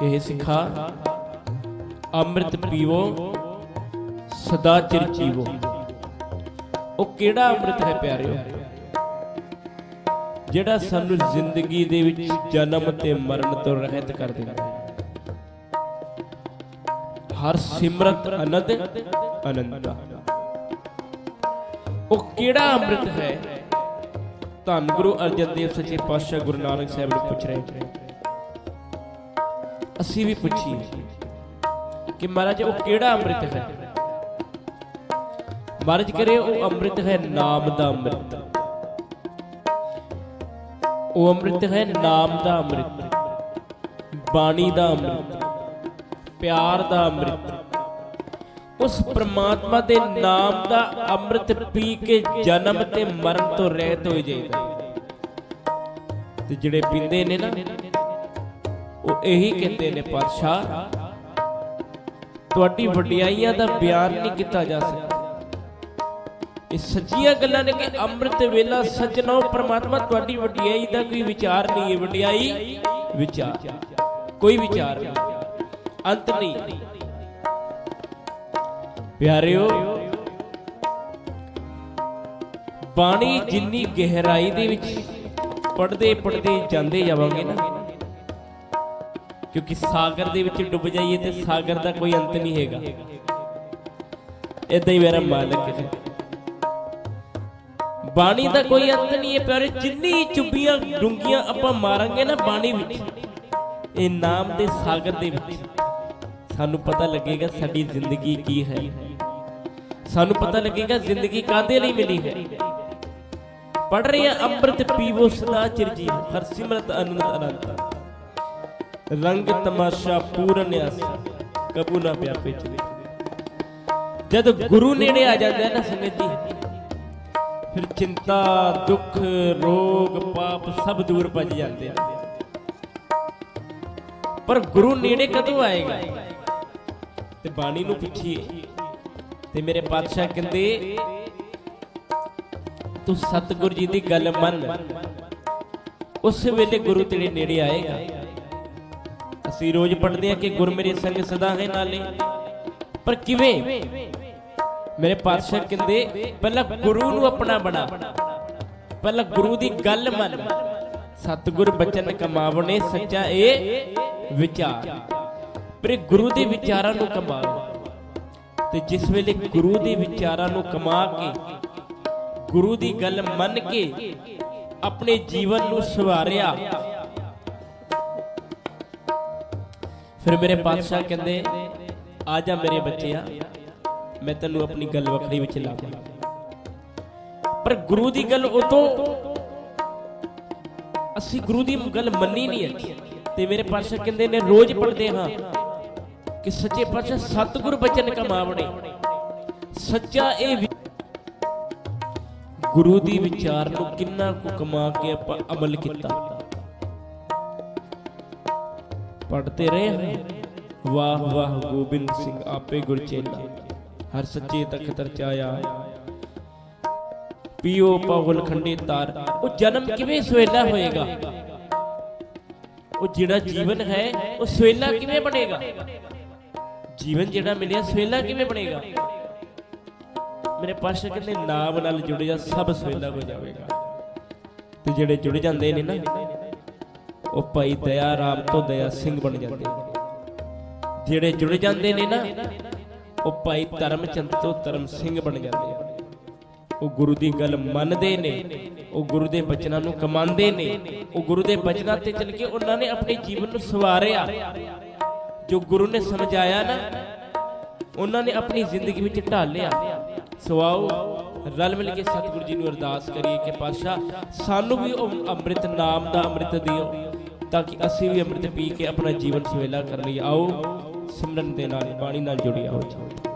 ਕਿ हे ਸਿੱਖਾ। ਅੰਮ੍ਰਿਤ ਪੀਵੋ, ਸਦਾ ਚਿਰ ਜੀਵੋ। ਉਹ ਕਿਹੜਾ ਅੰਮ੍ਰਿਤ ਹੈ ਪਿਆਰਿਓ? ਜਿਹੜਾ ਸਾਨੂੰ ਜ਼ਿੰਦਗੀ ਦੇ ਵਿੱਚ ਜਨਮ ਤੇ ਮਰਨ ਤੋਂ ਰਹਿਤ ਕਰ ਦਿੰਦਾ ਹੈ। ਹਰ ਸਿਮਰਤ ਅਨੰਦ ਅਨੰਤਾ ਉਹ ਕਿਹੜਾ ਅੰਮ੍ਰਿਤ ਹੈ? ਧੰਨ ਗੁਰੂ ਅਰਜਨ ਦੇਵ ਸੱਚੇ ਪਾਤਸ਼ਾਹ ਗੁਰੂ ਨਾਨਕ ਸਾਹਿਬ ਨੂੰ ਪੁੱਛ ਰਹੇ ਅਸੀਂ ਵੀ ਪੁੱਛੀਏ ਕਿ ਮਹਾਰਾਜ, ਉਹ ਕਿਹੜਾ ਅੰਮ੍ਰਿਤ ਹੈ? ਮਹਾਰਾਜ ਕਰੇ ਉਹ ਅੰਮ੍ਰਿਤ ਹੈ ਨਾਮ ਦਾ ਅੰਮ੍ਰਿਤ। ਉਹ ਅੰਮ੍ਰਿਤ ਹੈ ਨਾਮ ਦਾ ਅੰਮ੍ਰਿਤ, ਬਾਣੀ ਦਾ ਅੰਮ੍ਰਿਤ, ਪਿਆਰ ਦਾ ਅੰਮ੍ਰਿਤ। ਉਸ ਪ੍ਰਮਾਤਮਾ ਦੇ ਨਾਮ ਦਾ ਅੰਮ੍ਰਿਤ ਪੀ ਕੇ ਜਨਮ ਤੇ ਮਰਨ ਤੋਂ ਰਹਿਤ ਹੋ ਜਾਈਦਾ। ਤੇ ਜਿਹੜੇ ਪੀਂਦੇ ਨੇ ਨਾ ਉਹ ਇਹੀ ਕਹਿੰਦੇ ਨੇ ਪਾਤਸ਼ਾਹ, ਤੁਹਾਡੀ ਵਡਿਆਈਆਂ ਦਾ ਬਿਆਨ ਨਹੀਂ ਕੀਤਾ ਜਾ ਸਕਦਾ। ਇਹ ਸੱਚੀਆਂ ਗੱਲਾਂ ਨੇ ਕਿ ਅੰਮ੍ਰਿਤ ਵੇਲਾ ਸਜਣੋ ਪ੍ਰਮਾਤਮਾ ਤੁਹਾਡੀ ਵਡਿਆਈ ਦਾ ਕੋਈ ਵਿਚਾਰ ਨਹੀਂ ਹੈ। ਵਡਿਆਈ, ਵਿਚਾਰ, ਕੋਈ ਵਿਚਾਰ ਨਹੀਂ। ਅੰਤ ਨਹੀਂ। ਪਿਆਰਿਓ, ਬਾਣੀ ਜਿੰਨੀ ਗਹਿਰਾਈ ਦੇ ਵਿੱਚ ਪੜਦੇ ਪੜਦੇ ਜਾਂਦੇ ਜਾਵਾਂਗੇ ਨਾ ਕਿਉਂਕਿ ਸਾਗਰ ਦੇ ਵਿੱਚ ਡੁੱਬ ਜਾਈਏ ਤੇ ਸਾਗਰ ਦਾ ਕੋਈ ਅੰਤ ਨਹੀਂ ਹੈਗਾ। ਇਦਾਂ ਹੀ ਮੇਰਾ ਮਾਲਕ ਹੈ। ਬਾਣੀ ਦਾ ਕੋਈ ਅੰਤ ਨਹੀਂ ਹੈ, ਪਿਆਰੇ, ਜਿੰਨੀ ਚੁੱਬੀਆਂ ਡੁੰਗੀਆਂ ਆਪਾਂ ਮਾਰਾਂਗੇ ਨਾ ਬਾਣੀ ਵਿੱਚ, ਇਹ ਨਾਮ ਦੇ ਸਾਗਰ ਦੇ ਵਿੱਚ, ਸਾਨੂੰ ਪਤਾ ਲੱਗੇਗਾ ਸਾਡੀ ਜ਼ਿੰਦਗੀ ਕੀ ਹੈ। ਸਾਨੂੰ ਪਤਾ ਲੱਗੇਗਾ ਜ਼ਿੰਦਗੀ ਕਾਦੇ ਲਈ ਮਿਲੀ ਹੈ। ਪੜ ਰਹੇ ਅੰਮ੍ਰਿਤ ਪੀਵੋ ਸਦਾ ਚਿਰ ਜੀਵ ਹਰ ਸਿਮਰਤ ਅਨੰਦ ਅਨੰਤ। ਰੰਗ ਤਮਾਸ਼ਾ ਪੂਰਨ ਅਸ ਕਬੂ ਨਾ ਪਿਆਪੇ ਚਲੇ ਜਦ ਗੁਰੂ ਨੇੜੇ ਆ ਜਾਂਦਾ ਹੈ ਨਾ ਸੰਗਤ ਫਿਰ ਚਿੰਤਾ, ਦੁੱਖ, ਰੋਗ, ਪਾਪ ਸਭ ਦੂਰ ਭੱਜ ਜਾਂਦੇ ਆ। ਪਰ ਗੁਰੂ ਨੇੜੇ ਕਦੋਂ ਆਏਗਾ? ਤੇ ਬਾਣੀ ਨੂੰ ਪੁੱਛੀਏ। ਤੇ ਮੇਰੇ ਪਾਤਸ਼ਾਹ ਕਹਿੰਦੇ, ਤੂੰ ਸਤਿਗੁਰ ਜੀ ਦੀ ਗੱਲ ਮੰਨ। ਉਸ ਵੇਲੇ ਗੁਰੂ ਤੇਰੇ ਨੇੜੇ ਆਏਗਾ। ਅਸੀਂ ਰੋਜ਼ ਪੜ੍ਹਦੇ ਆ ਕਿ ਗੁਰ ਮੇਰੇ ਸੰਗ ਸਦਾ ਹੈ ਨਾਲੇ ਪਰ ਕਿਵੇਂ? ਮੇਰੇ ਪਾਤਸ਼ਾਹ ਕਹਿੰਦੇ, ਪਹਿਲਾਂ ਗੁਰੂ ਨੂੰ ਆਪਣਾ ਬਣਾ। ਪਹਿਲਾਂ ਗੁਰੂ ਦੀ ਗੱਲ ਮੰਨ। ਸਤਿਗੁਰ ਬਚਨ ਕਮਾਵਣੇ, ਸੱਚਾ ਇਹ ਵਿਚਾਰ। ਪਰ ਗੁਰੂ ਦੇ ਵਿਚਾਰਾਂ ਨੂੰ ਕਮਾਓ। ਤੇ ਜਿਸ ਵੇਲੇ ਗੁਰੂ ਦੇ ਵਿਚਾਰਾਂ ਨੂੰ ਕਮਾ ਕੇ, ਗੁਰੂ ਦੀ ਗੱਲ ਮੰਨ ਕੇ, ਆਪਣੇ ਜੀਵਨ ਨੂੰ ਸੁਧਾਰਿਆ ਫਿਰ ਮੇਰੇ ਪਾਤਸ਼ਾਹ ਕਹਿੰਦੇ, ਆ ਜਾ ਮੇਰੇ ਬੱਚਿਆ, ਮੈਂ ਤੈਨੂੰ ਆਪਣੀ ਗੱਲ ਵੱਖਰੀ ਵਿੱਚ ਲਾਵਾਂ ਪਰ ਗੁਰੂ ਦੀ ਗੱਲ ਉਦੋਂ ਅਸੀਂ ਗੁਰੂ ਦੀ ਗੱਲ ਮੰਨੀ ਨਹੀਂ ਹੈ ਤੇ ਮੇਰੇ ਪਾਤਸ਼ਾਹ ਕਹਿੰਦੇ ਨੇ, ਰੋਜ਼ ਪੜ੍ਹਦੇ ਹਾਂ ਕਿ ਸੱਚੇ ਪਾਤਸ਼ਾਹ ਸਤਿਗੁਰ ਬਚਨ ਕਮਾਵਣੇ। ਸੱਚਾ ਇਹ ਗੁਰੂ ਦੀ ਵਿਚਾਰ ਨੂੰ ਕਿੰਨਾ ਕੁ ਕਮਾ ਕੇ ਆਪਾਂ ਅਮਲ ਕੀਤਾ। ਪੜ੍ਹਦੇ ਰਹੇ ਹਾਂ। ਵਾਹ ਵਾਹ, ਗੋਬਿੰਦ ਸਿੰਘ, ਆਪੇ ਗੁਰਚੇਲਾ ਹਰ ਸੱਚੇ ਤਖਤ ਰਚਾਇਆ ਪੀਓ ਪਾਗਲ ਖੰਡੇ ਤਾਰ। ਉਹ ਜਨਮ ਕਿਵੇਂ ਸਵੇਲਾ ਹੋਏਗਾ? ਉਹ ਜਿਹੜਾ ਜੀਵਨ ਹੈ, ਉਹ ਸਵੇਲਾ ਕਿਵੇਂ ਬਣੇਗਾ? ਜੀਵਨ ਜਿਹੜਾ ਮਿਲਿਆ, ਸਵੇਲਾ ਕਿਵੇਂ ਬਣੇਗਾ? ਮੇਰੇ ਪਾਸ਼ਾ ਕਹਿੰਦੇ ਨਾਮ ਨਾਲ ਜੁੜਿਆ ਸਭ ਸਵੇਲਾ ਹੋ ਜਾਵੇਗਾ। ਤੇ ਜਿਹੜੇ ਜੁੜ ਜਾਂਦੇ ਨੇ ਨਾ ਉਹ ਭਾਈ ਦਇਆ ਰਾਮ ਤੋਂ ਦਇਆ ਸਿੰਘ ਬਣ ਜਾਂਦੇ। ਜਿਹੜੇ ਜੁੜ ਜਾਂਦੇ ਨੇ ਨਾ, ਉਹ ਭਾਈ ਧਰਮਚੰਦ ਤੋਂ ਧਰਮ ਸਿੰਘ ਬਣ ਜਾਂਦੇ ਆ। ਉਹ ਗੁਰੂ ਦੀ ਗੱਲ ਮੰਨਦੇ ਨੇ, ਉਹ ਗੁਰੂ ਦੇ ਬਚਨਾਂ ਨੂੰ ਕਮਾਉਂਦੇ ਨੇ, ਉਹ ਗੁਰੂ ਦੇ ਬਚਨਾਂ ਤੇ ਚੱਲ ਕੇ ਉਹਨਾਂ ਨੇ ਆਪਣੇ ਜੀਵਨ ਨੂੰ ਸਵਾਰਿਆ। ਜੋ ਗੁਰੂ ਨੇ ਸਮਝਾਇਆ ਨਾ, ਉਹਨਾਂ ਨੇ ਆਪਣੀ ਜ਼ਿੰਦਗੀ ਵਿੱਚ ਢਾਲਿਆ ਸਵਾਓ, ਰਲ ਮਿਲ ਕੇ ਸਤਿਗੁਰੂ ਜੀ ਨੂੰ ਅਰਦਾਸ ਕਰੀਏ ਕਿ ਪਾਤਸ਼ਾਹ, ਸਾਨੂੰ ਵੀ ਉਹ ਅੰਮ੍ਰਿਤ ਨਾਮ ਦਾ ਅੰਮ੍ਰਿਤ ਦਿਓ। ਤਾਂ ਕਿ ਅਸੀਂ ਵੀ ਅੰਮ੍ਰਿਤ ਪੀ ਕੇ ਆਪਣਾ ਜੀਵਨ ਸਵੇਲਾ ਕਰ ਲਈ ਆਓ, ਸਿਮਰਨ ਦੇ ਨਾਲ, ਬਾਣੀ ਨਾਲ ਜੁੜੀ ਆਓ ਜੀ।